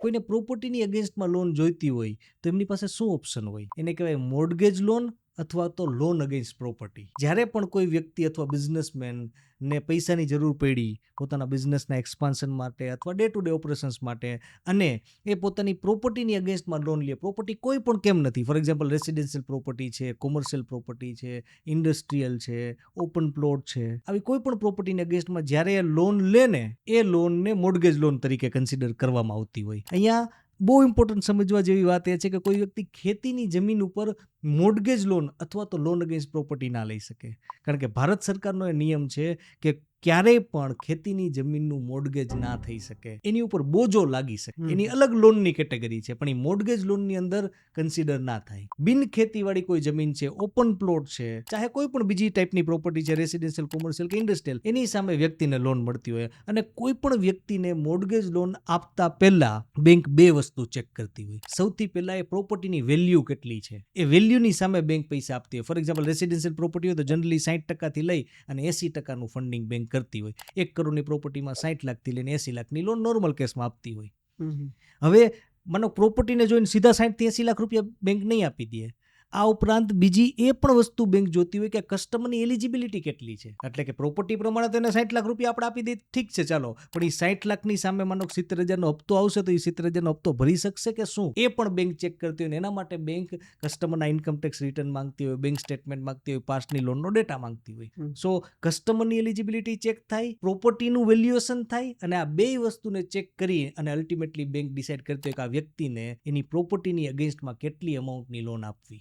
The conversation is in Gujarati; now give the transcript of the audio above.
કોઈને પ્રોપર્ટીની અગેન્સ્ટમાં લોન જોઈતી હોય તો એમની પાસે શું ઓપ્શન હોય? એને કહેવાય મોર્ગેજ લોન અથવા તો લોન અગેન્સ્ટ પ્રોપર્ટી જ્યારે પણ કોઈ વ્યક્તિ અથવા બિઝનેસમેન ને પૈસાની જરૂર પડી પોતાના બિઝનેસના એક્સપાન્શન માટે અથવા ડે ટુ ડે ઓપરેશન્સ માટે અને એ પોતાની પ્રોપર્ટીની અગેન્સ્ટમાં લોન લે પ્રોપર્ટી કોઈ પણ કેમ નથી. ફોર એક્ઝામ્પલ રેસિડેન્શિયલ પ્રોપર્ટી છે કોમર્શિયલ પ્રોપર્ટી છે ઇન્ડસ્ટ્રીયલ છે ઓપન પ્લોટ છે. આવી કોઈ પણ પ્રોપર્ટીની અગેન્સ્ટમાં જ્યારે એ લોન લે ને, એ લોનને મોર્ગેજ લોન તરીકે કન્સિડર કરવામાં આવતી હોય. અહીંયા બહુ ઇમ્પોર્ટન્ટ સમજવા જેવી વાત એ છે કે કોઈ વ્યક્તિ ખેતીની જમીન ઉપર મોર્ગેજ લોન અથવા તો લોન અગેન્સ્ટ પ્રોપર્ટી ના લઈ શકે. કારણ કે ભારત સરકારનો એ નિયમ છે કે ક્યારેય પણ ખેતીની જમીનનું મોર્ગેજ ના થઈ શકે. એની ઉપર બોજો લાગી શકે. એની અલગ લોનની કેટેગરી છે પણ એ મોર્ગેજ લોનની અંદર કન્સિડર ના થાય. બિન ખેતીવાળી કોઈ જમીન છે ઓપન પ્લોટ છે ચાહે કોઈ પણ બીજી ટાઈપની પ્રોપર્ટી છે રેસિડેન્શિયલ કોમર્શિયલ કે ઇન્ડસ્ટ્રીયલ એની સામે વ્યક્તિને લોન મળતી હોય અને કોઈ પણ વ્યક્તિને મોર્ગેજ લોન આપતા પહેલા બેંક બે વસ્તુ ચેક કરતી હોય. સૌથી પહેલા એ પ્રોપર્ટીની વેલ્યુ કેટલી છે. એ વેલ્યુની સામે બેંક પૈસા આપતી હોય. ફોર એક્ઝામ્પલ રેસિડેન્શિયલ પ્રોપર્ટી હોય તો જનરલી સાઠ ટકાથી લઈ અને એસી ટકાનું ફંડિંગ બેંક કરતી હોય. એક કરોડની પ્રોપર્ટીમાં સાઠ લાખથી લઈને એસી લાખની લોન નોર્મલ કેસમાં આપતી હોય. હવે માનો પ્રોપર્ટીને જોઈને સીધા સાઠથી એસી લાખ રૂપિયા બેંક નહીં આપી દે. આ ઉપરાંત બીજી એ પણ વસ્તુ બેંક જોતી હોય કે કસ્ટમરની એલિજિબિલિટી કેટલી છે. એટલે કે પ્રોપર્ટી પ્રમાણે તેને સાઠ લાખ રૂપિયા આપણે આપી દઈએ ઠીક છે ચાલો. પણ એ સાઠ લાખની સામે માનો સિત્તેર હજારનો હપ્તો આવશે તો એ સિત્તેર હજારનો હપ્તો ભરી શકશે કે શું? એ પણ બેંક ચેક કરતી હોય ને એના માટે બેંક કસ્ટમરના ઇન્કમ ટેક્સ રિટર્ન માંગતી હોય બેંક સ્ટેટમેન્ટ માંગતી હોય પાસ્ટની લોનનો ડેટા માંગતી હોય. સો કસ્ટમરની એલિજિબિલિટી ચેક થાય પ્રોપર્ટીનું વેલ્યુએશન થાય અને આ બે વસ્તુને ચેક કરી અને અલ્ટિમેટલી બેંક ડિસાઇડ કરતી હોય કે આ વ્યક્તિને એની પ્રોપર્ટીની અગેન્સ્ટમાં કેટલી અમાઉન્ટની લોન આપવી.